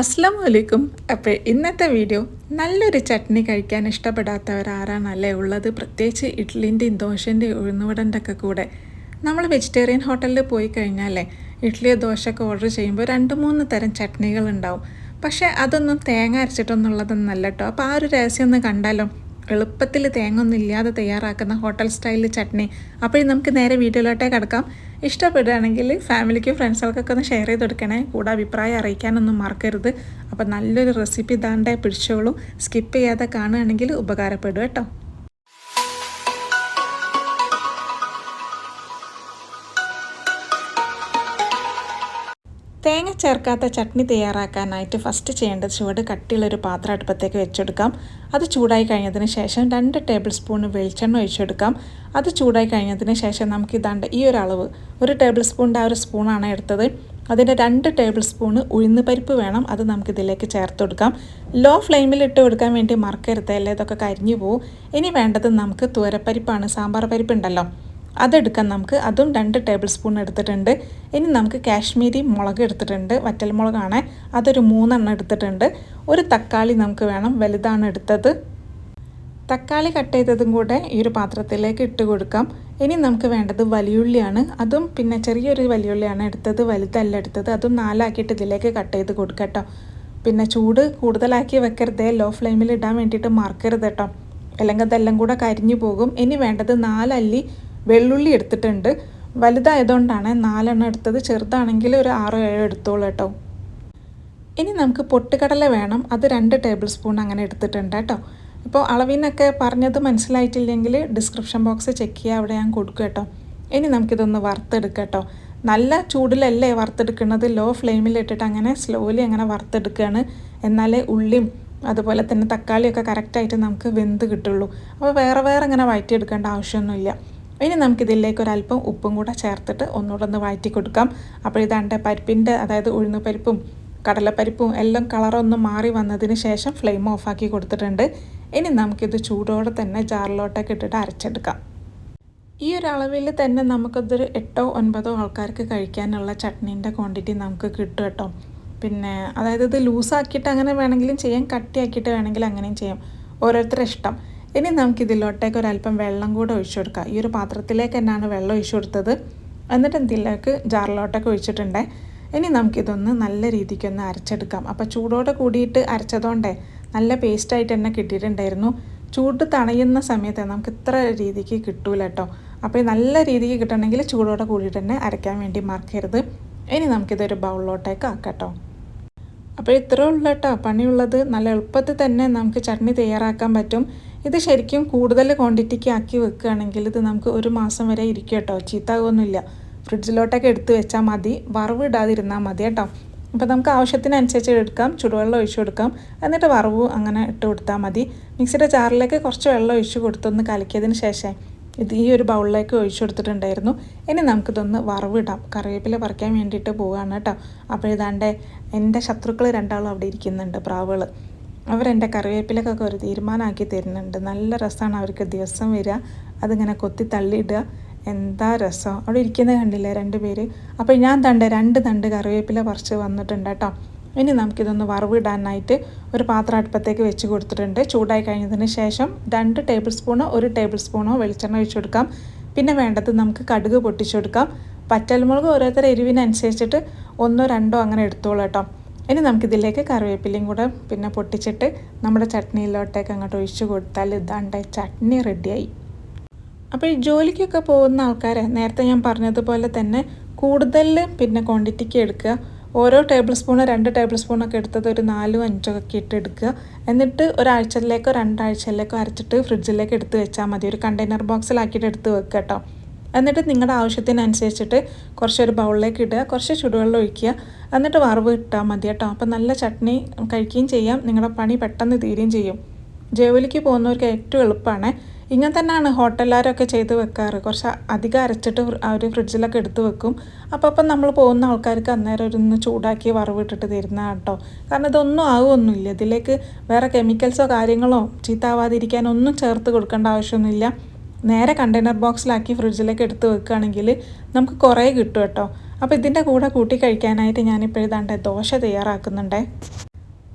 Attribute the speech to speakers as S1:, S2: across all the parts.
S1: അസ്സാം വലൈക്കും അപ്പോൾ ഇന്നത്തെ വീഡിയോ നല്ലൊരു ചട്നി കഴിക്കാൻ ഇഷ്ടപ്പെടാത്തവർ ആരാണല്ലേ ഉള്ളത് പ്രത്യേകിച്ച് ഇഡ്ലിന്റെയും ദോശന്റെയും ഉഴുന്നുവടന്റെ ഒക്കെ കൂടെ. നമ്മൾ വെജിറ്റേറിയൻ ഹോട്ടലിൽ പോയി കഴിഞ്ഞാലേ ഇഡ്ഡലിയോ ദോശയൊക്കെ ഓർഡർ ചെയ്യുമ്പോൾ രണ്ട് മൂന്ന് തരം ചട്നികൾ ഉണ്ടാവും. പക്ഷേ അതൊന്നും തേങ്ങ അരച്ചിട്ടൊന്നുള്ളതൊന്നല്ല കേട്ടോ. അപ്പോൾ ആ ഒരു രഹസ്യം ഒന്ന് കണ്ടാലോ? എളുപ്പത്തിൽ തേങ്ങ ഒന്നും ഇല്ലാതെ തയ്യാറാക്കുന്ന ഹോട്ടൽ സ്റ്റൈലിൽ ചട്നി. അപ്പോൾ നമുക്ക് നേരെ വീഡിയോയിലോട്ടേ കിടക്കാം. ഇഷ്ടപ്പെടുകയാണെങ്കിൽ ഫാമിലിക്കും ഫ്രണ്ട്സുകൾക്കൊക്കെ ഒന്ന് ഷെയർ ചെയ്ത് കൊടുക്കണേ. കൂടെ അഭിപ്രായം അറിയിക്കാനൊന്നും മറക്കരുത്. അപ്പോൾ നല്ലൊരു റെസിപ്പി ഇതാണ്ടേ പിടിച്ചോളൂ. സ്കിപ്പ് ചെയ്യാതെ കാണുകയാണെങ്കിൽ ഉപകാരപ്പെടും കേട്ടോ. തേങ്ങ ചേർക്കാത്ത ചട്നി തയ്യാറാക്കാനായിട്ട് ഫസ്റ്റ് ചെയ്യേണ്ട ചുവട് കട്ടിയുള്ളൊരു പാത്രം അടുപ്പത്തേക്ക് വെച്ചെടുക്കാം. അത് ചൂടായി കഴിഞ്ഞതിന് ശേഷം രണ്ട് ടേബിൾ സ്പൂൺ വെളിച്ചെണ്ണ ഒഴിച്ചെടുക്കാം. അത് ചൂടായി കഴിഞ്ഞതിന് ശേഷം നമുക്ക് ഇതാണ്ട് ഈ ഒരു അളവ് ഒരു ടേബിൾ സ്പൂണിന്റെ ആ ഒരു സ്പൂണാണ് എടുത്തത്. അതിന്റെ രണ്ട് ടേബിൾ സ്പൂണ് ഉഴുന്ന് പരിപ്പ് വേണം. അത് നമുക്ക് ഇതിലേക്ക് ചേർത്ത് കൊടുക്കാം. ലോ ഫ്ലെയിമിൽ ഇട്ട് കൊടുക്കാൻ വേണ്ടി മറക്കരുത്. അല്ലേ? ഇതൊക്കെ കരിഞ്ഞു പോകും ഇനി വേണ്ടത് നമുക്ക് തുവരപ്പരിപ്പാണ്. സാമ്പാർ പരിപ്പ് ഉണ്ടല്ലോ. അതെടുക്കാൻ നമുക്ക് അതും രണ്ട് ടേബിൾ സ്പൂൺ എടുത്തിട്ടുണ്ട്. ഇനി നമുക്ക് കാശ്മീരി മുളക് എടുത്തിട്ടുണ്ട്. വറ്റൽ മുളകാണ്. അതൊരു മൂന്നെണ്ണം എടുത്തിട്ടുണ്ട്. ഒരു തക്കാളി നമുക്ക് വേണം. വലുതാണ് എടുത്തത്. തക്കാളി കട്ട് ചെയ്തതും കൂടെ ഈ ഒരു പാത്രത്തിലേക്ക് ഇട്ട് കൊടുക്കാം. ഇനി നമുക്ക് വേണ്ടത് വലിയുള്ളിയാണ്. അതും പിന്നെ ചെറിയൊരു വലിയുള്ളിയാണ് എടുത്തത്. വലുതല്ല എടുത്തത്. അതും നാലാക്കിയിട്ട് ഇതിലേക്ക് കട്ട് ചെയ്ത് കൊടുക്കട്ടോ പിന്നെ ചൂട് കൂടുതലാക്കി വെക്കരുതേ. ലോ ഫ്ലെയിമിൽ ഇടാൻ വേണ്ടിയിട്ട് മറക്കരുത് കേട്ടോ. അല്ലെങ്കിൽ അതെല്ലാം കൂടെ കരിഞ്ഞു പോകും. ഇനി വേണ്ടത് നാലല്ലി വെള്ളുള്ളി എടുത്തിട്ടുണ്ട്. വലുതായതുകൊണ്ടാണ് നാലെണ്ണം എടുത്തത്. ചെറുതാണെങ്കിൽ ഒരു ആറോ ഏഴോ എടുത്തോളൂ കേട്ടോ. ഇനി നമുക്ക് പൊട്ടുകടല വേണം. അത് രണ്ട് ടേബിൾ സ്പൂൺ അങ്ങനെ എടുത്തിട്ടുണ്ട് കേട്ടോ. ഇപ്പോൾ അളവിനൊക്കെ പറഞ്ഞത് മനസ്സിലായിട്ടില്ലെങ്കിൽ ഡിസ്ക്രിപ്ഷൻ ബോക്സ് ചെക്ക് ചെയ്യുക അവിടെ ഞാൻ കൊടുക്കും കേട്ടോ. ഇനി നമുക്കിതൊന്ന് വറുത്തെടുക്കാം കേട്ടോ. നല്ല ചൂടിലല്ലേ വറുത്തെടുക്കുന്നത്? ലോ ഫ്ലെയിമിലിട്ടിട്ട് അങ്ങനെ സ്ലോലി അങ്ങനെ വറുത്തെടുക്കുകയാണ്. എന്നാലേ ഉള്ളിയും അതുപോലെ തന്നെ തക്കാളിയൊക്കെ കറക്റ്റായിട്ട് നമുക്ക് വെന്ത് കിട്ടുള്ളൂ. അപ്പോൾ വേറെ വേറെ അങ്ങനെ വഴറ്റിയെടുക്കേണ്ട ആവശ്യമൊന്നുമില്ല. ഇനി നമുക്കിതിലേക്ക് ഒരല്പം ഉപ്പും കൂടെ ചേർത്തിട്ട് ഒന്നുകൂടെ ഒന്ന് വഴറ്റി കൊടുക്കാം. അപ്പോൾ ഇതാണ്ട് പരിപ്പിന്റെ അതായത് ഉഴുന്ന് പരിപ്പും കടലപ്പരിപ്പും എല്ലാം കളറൊന്നും മാറി വന്നതിന് ശേഷം ഫ്ലെയിം ഓഫാക്കി കൊടുത്തിട്ടുണ്ട്. ഇനി നമുക്കിത് ചൂടോടെ തന്നെ ജാറിലോട്ടൊക്കെ ഇട്ടിട്ട് അരച്ചെടുക്കാം. ഈ ഒരു അളവിൽ തന്നെ നമുക്കതൊരു എട്ടോ ഒൻപതോ ആൾക്കാർക്ക് കഴിക്കാനുള്ള ചട്നീന്റെ ക്വാണ്ടിറ്റി നമുക്ക് കിട്ടും കേട്ടോ. പിന്നെ അതായത് ഇത് ലൂസാക്കിയിട്ട് അങ്ങനെ വേണമെങ്കിലും ചെയ്യാം കട്ടിയാക്കിയിട്ട് വേണമെങ്കിലും അങ്ങനെയും ചെയ്യാം. ഓരോരുത്തരുടെ ഇഷ്ടം. ഇനി നമുക്ക് ഇതിലോട്ടേക്ക് ഒരല്പം വെള്ളം കൂടെ ഒഴിച്ചു കൊടുക്കാം. ഈ ഒരു പാത്രത്തിലേക്ക് തന്നെയാണ് വെള്ളം ഒഴിച്ചു കൊടുത്തത്. എന്നിട്ട് ഇതിലേക്ക് ജാറിലോട്ടൊക്കെ ഒഴിച്ചിട്ടുണ്ടേ. ഇനി നമുക്കിതൊന്ന് നല്ല രീതിക്കൊന്ന് അരച്ചെടുക്കാം. അപ്പോൾ ചൂടോടെ കൂടിയിട്ട് അരച്ചതുകൊണ്ടേ നല്ല പേസ്റ്റായിട്ട് തന്നെ കിട്ടിയിട്ടുണ്ടായിരുന്നു. ചൂട് തണയുന്ന സമയത്ത് നമുക്ക് ഇത്ര രീതിക്ക് കിട്ടൂല കേട്ടോ അപ്പോൾ നല്ല രീതിക്ക് കിട്ടണമെങ്കിൽ ചൂടോടെ കൂടിയിട്ട് തന്നെ അരയ്ക്കാൻ വേണ്ടി മറക്കരുത്. ഇനി നമുക്കിതൊരു ബൗളിലോട്ടേക്ക് ആക്കാം കേട്ടോ അപ്പോൾ ഇത്രേ ഉള്ളൂ കേട്ടോ. പണിയുള്ളത്. നല്ല എളുപ്പത്തിൽ തന്നെ നമുക്ക് ചട്നി തയ്യാറാക്കാൻ പറ്റും. ഇത് ശരിക്കും കൂടുതൽ ക്വാണ്ടിറ്റിക്ക് ആക്കി വെക്കുകയാണെങ്കിൽ ഇത് നമുക്ക് ഒരു മാസം വരെ ഇരിക്കും കേട്ടോ. ചീത്താകൊന്നുമില്ല ഫ്രിഡ്ജിലോട്ടൊക്കെ എടുത്ത് വെച്ചാൽ മതി. വറവ് ഇടാതിരുന്നാൽ മതി കേട്ടോ. അപ്പോൾ നമുക്ക് ആവശ്യത്തിനനുസരിച്ച് എടുക്കാം. ചുടുവെള്ളം ഒഴിച്ചു കൊടുക്കാം. എന്നിട്ട് വറവ് അങ്ങനെ ഇട്ട് കൊടുത്താൽ മതി. മിക്സിയുടെ ചാറിലേക്ക് കുറച്ച് വെള്ളം ഒഴിച്ച് കൊടുത്തൊന്ന് കലക്കിയതിന് ശേഷം ഇത് ഈ ഒരു ബൗളിലേക്ക് ഒഴിച്ചു കൊടുത്തിട്ടുണ്ടായിരുന്നു. ഇനി നമുക്കിതൊന്ന് വറവിടാം. കറിവേപ്പില പറിക്കാൻ വേണ്ടിയിട്ട് പോവുകയാണ് കേട്ടോ. അപ്പോൾ ഇതാണ്ട് എന്റെ ശത്രുക്കൾ രണ്ടാളും അവിടെ ഇരിക്കുന്നുണ്ട് പ്രാവുകൾ അവരെന്റെ കറിവേപ്പിലക്കൊക്കെ ഒരു തീരുമാനമാക്കി തരുന്നുണ്ട്. നല്ല രസമാണ് അവർക്ക് ദിവസം വരിക. അതിങ്ങനെ കൊത്തി തള്ളിയിടുക. എന്താ രസം. അവിടെ ഇരിക്കുന്നത് കണ്ടില്ലേ രണ്ട് പേര്? അപ്പോൾ ഞാൻ തണ്ട് രണ്ട് തണ്ട് കറിവേപ്പില പറിച്ച് വന്നിട്ടുണ്ട് കേട്ടോ. ഇനി നമുക്കിതൊന്ന് വറവിടാനായിട്ട് ഒരു പാത്രം അടുപ്പത്തേക്ക് വെച്ച് കൊടുത്തിട്ടുണ്ട്. ചൂടായി കഴിഞ്ഞതിന് ശേഷം രണ്ട് ടേബിൾ സ്പൂണോ ഒരു ടേബിൾ സ്പൂണോ വെളിച്ചെണ്ണ ഒഴിച്ചു കൊടുക്കാം. പിന്നെ വേണ്ടത് നമുക്ക് കടുക് പൊട്ടിച്ചു കൊടുക്കാം. പച്ചൽമുളക് ഓരോരുത്തരുടെ എരിവിനനുസരിച്ചിട്ട് ഒന്നോ രണ്ടോ അങ്ങനെ എടുത്തോളൂ കേട്ടോ. ഇനി നമുക്കിതിലേക്ക് കറിവേപ്പിലയും കൂടെ പിന്നെ പൊട്ടിച്ചിട്ട് നമ്മുടെ ചട്നിയിലോട്ടേക്ക് അങ്ങോട്ട് ഒഴിച്ചു കൊടുത്താൽ ഇതാണ്ട് ചട്നി റെഡിയായി. അപ്പോൾ ഈ ജോലിക്കൊക്കെ പോകുന്ന ആൾക്കാരെ നേരത്തെ ഞാൻ പറഞ്ഞതുപോലെ തന്നെ കൂടുതൽ പിന്നെ ക്വാണ്ടിറ്റിക്ക് എടുക്കുക ഓരോ ടേബിൾ സ്പൂൺ രണ്ട് ടേബിൾ സ്പൂണൊക്കെ എടുത്തത് ഒരു നാലും അഞ്ചൊക്കെ ഇട്ട് എടുക്കുക. എന്നിട്ട് ഒരാഴ്ചയിലേക്കോ രണ്ടാഴ്ചയിലേക്കോ അരച്ചിട്ട് ഫ്രിഡ്ജിലേക്ക് എടുത്ത് വെച്ചാൽ മതി. ഒരു കണ്ടെയ്നർ ബോക്സിലാക്കിയിട്ട് എടുത്ത് വെക്കുക കേട്ടോ. എന്നിട്ട് നിങ്ങളുടെ ആവശ്യത്തിനനുസരിച്ചിട്ട് കുറച്ചൊരു ബൗളിലേക്ക് ഇടുക. കുറച്ച് ചുടുവെള്ളം ഒഴിക്കുക. എന്നിട്ട് വറവ് ഇട്ടാൽ മതി കേട്ടോ. അപ്പം നല്ല ചട്നി കഴിക്കുകയും ചെയ്യാം. നിങ്ങളുടെ പണി പെട്ടെന്ന് തീരുകയും ചെയ്യും. ജോലിക്ക് പോകുന്നവർക്ക് ഏറ്റവും എളുപ്പമാണ് ഇങ്ങനെ തന്നെയാണ് ഹോട്ടലുകാരൊക്കെ ചെയ്ത് വെക്കാറ്. കുറച്ച് അധികം അരച്ചിട്ട് അവർ ഫ്രിഡ്ജിലൊക്കെ എടുത്ത് വെക്കും. അപ്പോൾ അപ്പം നമ്മൾ പോകുന്ന ആൾക്കാർക്ക് അന്നേരം ഒന്ന് ചൂടാക്കി വറവിട്ടിട്ട് തരുന്ന കേട്ടോ. കാരണം ഇതൊന്നും ആവുമൊന്നുമില്ല ഇതിലേക്ക് വേറെ കെമിക്കൽസോ കാര്യങ്ങളോ ചീത്താവാതിരിക്കാനൊന്നും ചേർത്ത് കൊടുക്കേണ്ട ആവശ്യമൊന്നുമില്ല. നേരെ കണ്ടെയ്നർ ബോക്സിലാക്കി ഫ്രിഡ്ജിലേക്ക് എടുത്ത് വെക്കുകയാണെങ്കിൽ നമുക്ക് കുറേ കിട്ടും കേട്ടോ. അപ്പോൾ ഇതിന്റെ കൂടെ കൂട്ടി കഴിക്കാനായിട്ട് ഞാനിപ്പോൾ ഏതാണ്ട് ദോശ തയ്യാറാക്കുന്നുണ്ടേ.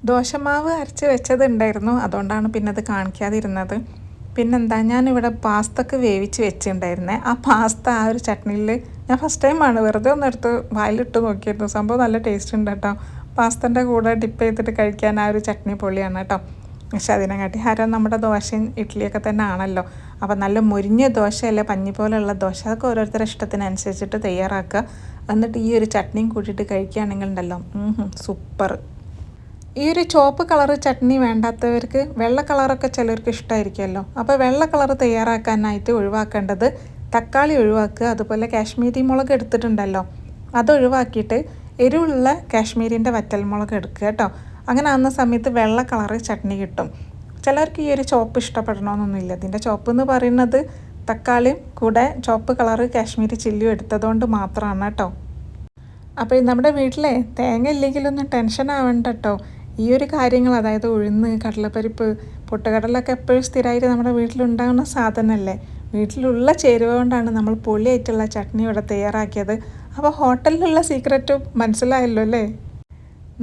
S1: ദോശമാവ് അരച്ച് വെച്ചതുണ്ടായിരുന്നു അതുകൊണ്ടാണ് പിന്നെ അത് കാണിക്കാതിരുന്നത്. പിന്നെന്താ ഞാനിവിടെ പാസ്തക്ക് വേവിച്ച് വെച്ചിട്ടുണ്ടായിരുന്നേ ആ പാസ്ത ആ ഒരു ചട്നിയിൽ ഞാൻ ഫസ്റ്റ് ടൈമാണ് വെറുതെ ഒന്ന് എടുത്ത് വായിലിട്ട് നോക്കിയിരുന്നു. സംഭവം നല്ല ടേസ്റ്റ് ഉണ്ട് കേട്ടോ പാസ്തന്റെ കൂടെ ഡിപ്പ് ചെയ്തിട്ട് കഴിക്കാൻ ആ ഒരു ചട്നി പൊളിയാണ് കേട്ടോ പക്ഷെ അതിനെക്കാട്ടി ഹരം നമ്മുടെ ദോശയും ഇഡ്ഡലിയൊക്കെ തന്നെ ആണല്ലോ. അപ്പോൾ നല്ല മുരിഞ്ഞ ദോശയല്ല പഞ്ഞി പോലെയുള്ള ദോശ. അതൊക്കെ ഓരോരുത്തരുടെ ഇഷ്ടത്തിനനുസരിച്ചിട്ട് തയ്യാറാക്കുക. എന്നിട്ട് ഈ ഒരു ചട്നിയും കൂട്ടിയിട്ട് കഴിക്കുകയാണെങ്കിൽ ഉണ്ടല്ലോ സൂപ്പർ ഈ ഒരു ചുവപ്പ് കളർ ചട്നി വേണ്ടാത്തവർക്ക് വെള്ള കളറൊക്കെ ചിലർക്ക് ഇഷ്ടമായിരിക്കുമല്ലോ അപ്പോൾ വെള്ള കളർ തയ്യാറാക്കാനായിട്ട് ഒഴിവാക്കേണ്ടത് തക്കാളി ഒഴിവാക്കുക അതുപോലെ കാശ്മീരി മുളക് എടുത്തിട്ടുണ്ടല്ലോ അത് ഒഴിവാക്കിയിട്ട് എരിവുള്ള കാശ്മീരിന്റെ വറ്റൽമുളക് എടുക്കുക കേട്ടോ. അങ്ങനെ ആകുന്ന സമയത്ത് വെള്ള കളറ് ചട്നി കിട്ടും. ചിലർക്ക് ഈ ഒരു ചോപ്പ് ഇഷ്ടപ്പെടണമെന്നൊന്നുമില്ല ഇതിന്റെ ചോപ്പ് എന്ന് പറയുന്നത് തക്കാളിയും കൂടെ ചോപ്പ് കളർ കാശ്മീരി ചില്ലിയും എടുത്തതുകൊണ്ട് മാത്രമാണ് കേട്ടോ. അപ്പോൾ നമ്മുടെ വീട്ടിലെ തേങ്ങ ഇല്ലെങ്കിലൊന്നും ടെൻഷൻ ആവണ്ട കേട്ടോ. ഈ ഒരു കാര്യങ്ങൾ അതായത് ഉഴുന്ന് കടലപ്പരിപ്പ് പൊട്ടുകടലൊക്കെ എപ്പോഴും സ്ഥിരമായിട്ട് നമ്മുടെ വീട്ടിലുണ്ടാകുന്ന സാധനമല്ലേ? വീട്ടിലുള്ള ചേരുവ കൊണ്ടാണ് നമ്മൾ പൊളിയായിട്ടുള്ള ചട്നി ഇവിടെ തയ്യാറാക്കിയത്. അപ്പോൾ ഹോട്ടലിലുള്ള സീക്രറ്റ് മനസ്സിലായല്ലോ അല്ലേ?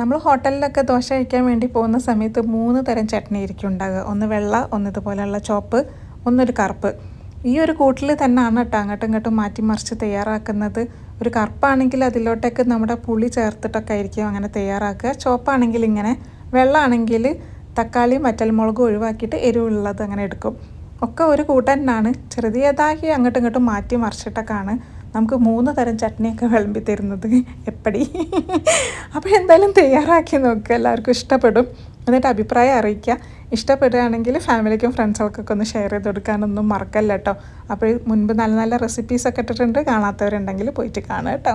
S1: നമ്മൾ ഹോട്ടലിലൊക്കെ ദോശ കഴിക്കാൻ വേണ്ടി പോകുന്ന സമയത്ത് മൂന്ന് തരം ചട്നി ആയിരിക്കും ഉണ്ടാകുക ഒന്ന് വെള്ള ഒന്ന് ഇതുപോലെയുള്ള ചോപ്പ് ഒന്നൊരു കറുപ്പ്. ഈ ഒരു കൂട്ടിൽ തന്നെയാണ് കേട്ടോ അങ്ങോട്ടും ഇങ്ങോട്ടും മാറ്റി മറിച്ച് തയ്യാറാക്കുന്നത്. ഒരു കറുപ്പാണെങ്കിൽ അതിലോട്ടേക്ക് നമ്മുടെ പുളി ചേർത്തിട്ടൊക്കെ ആയിരിക്കും അങ്ങനെ തയ്യാറാക്കുക. ചുവപ്പാണെങ്കിൽ ഇങ്ങനെ വെള്ളമാണെങ്കിൽ തക്കാളിയും വറ്റൽമുളകും ഒഴിവാക്കിയിട്ട് എരിവുള്ളത് അങ്ങനെ എടുക്കും. ഒക്കെ ഒരു കൂട്ടനാണ് ചെറുതായി അങ്ങോട്ടും ഇങ്ങോട്ടും മാറ്റി മറിച്ചിട്ടൊക്കെയാണ് നമുക്ക് മൂന്ന് തരം ചട്നിയൊക്കെ വിളമ്പി തരുന്നത്. എപ്പടി? അപ്പോൾ എന്തായാലും തയ്യാറാക്കി നോക്കുക എല്ലാവർക്കും ഇഷ്ടപ്പെടും. എന്നിട്ട് അഭിപ്രായം അറിയിക്കുക. ഇഷ്ടപ്പെടുകയാണെങ്കിൽ ഫാമിലിക്കും ഫ്രണ്ട്സുകൾക്കൊക്കെ ഒന്ന് ഷെയർ ചെയ്ത് കൊടുക്കാനൊന്നും മറക്കല്ല കേട്ടോ. അപ്പോൾ മുൻപ് നല്ല നല്ല റെസിപ്പീസൊക്കെ ഇട്ടിട്ടുണ്ട്. കാണാത്തവരുണ്ടെങ്കിൽ പോയിട്ട് കാണുക കേട്ടോ.